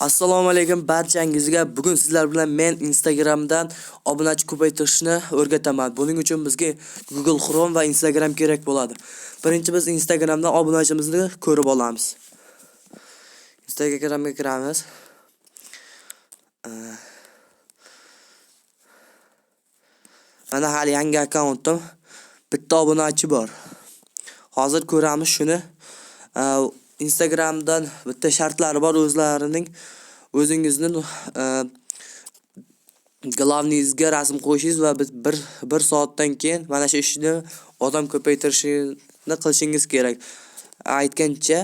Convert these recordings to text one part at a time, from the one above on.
Assalomu alaykum barchangizga. Bugun sizlar bilan men Instagramdan obunachi ko'paytirishni o'rgataman. Buning uchun bizga Google Chrome va Instagram kerak bo'ladi. Birinchi biz Instagramdan obunachimizni ko'rib olamiz. Instagramga kiramiz. Mana hali yangi akkauntim. Bitta obunachi bor. Hozir ko'ramiz shuni. Instagramdan bitta shartlari bor o'zlarining. O'zingizni uh, rasm qo'yishingiz va biz bir bir soatdan keyin mana shu ishni odam ko'paytirishni qilishingiz kerak. Aytgancha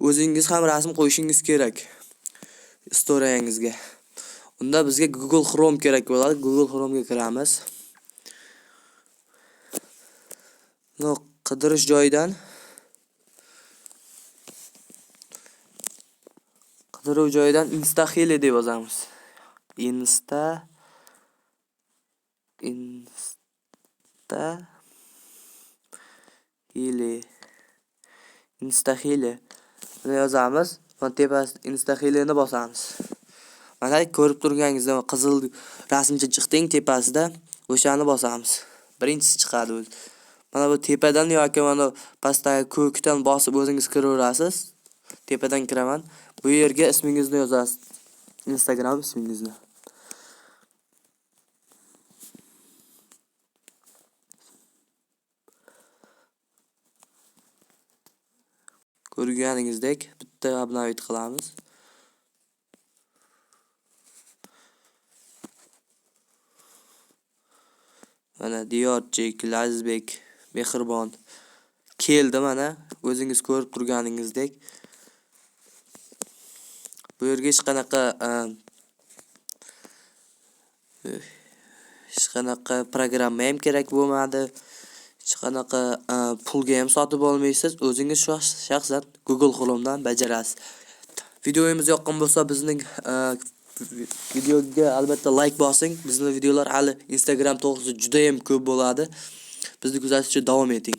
o'zingiz ham rasm qo'yishingiz kerak storiyangizga. Unda bizga Google Chrome kerak bo'ladi. Google Chrome'ga kiramiz. No, qidirish joyidan qidiruv joyidan Instaheli deb yozamiz. Insta Insta Heli Instaheli buni yozamiz. Va tepasida Instahelini bosamiz. Mana ko'rib turganingizdek qizil rasmcha chiqding tepasida o'shani bosamiz. Birinchisi chiqadi o'zi. Mana bu tepadan yoki mana pastdagi ko'kdan bosib o'zingiz kiraverasiz. Tepadan kiraman. Bu yerga ismingizni yozasiz. Instagram ismingizni. Ko'rganingizdek bitta obnovit qilamiz. Mana Diyorchik, Lazizbek, Mehribon keldi mana. O'zingiz ko'rib turganingizdek. Bu yerga hech qanaqa hech qanaqa programma ham kerak bo'lmadi. Hech qanaqa pulga ham sotib olmaysiz. O'zingiz shaxsan Google Chrome'dan bajarasiz. Videomiz yoqqan bo'lsa bizning videoga albatta like bosing. Bizning videolar hali Instagram to'g'risida juda ham ko'p bo'ladi. Bizni kuzatishda davom eting.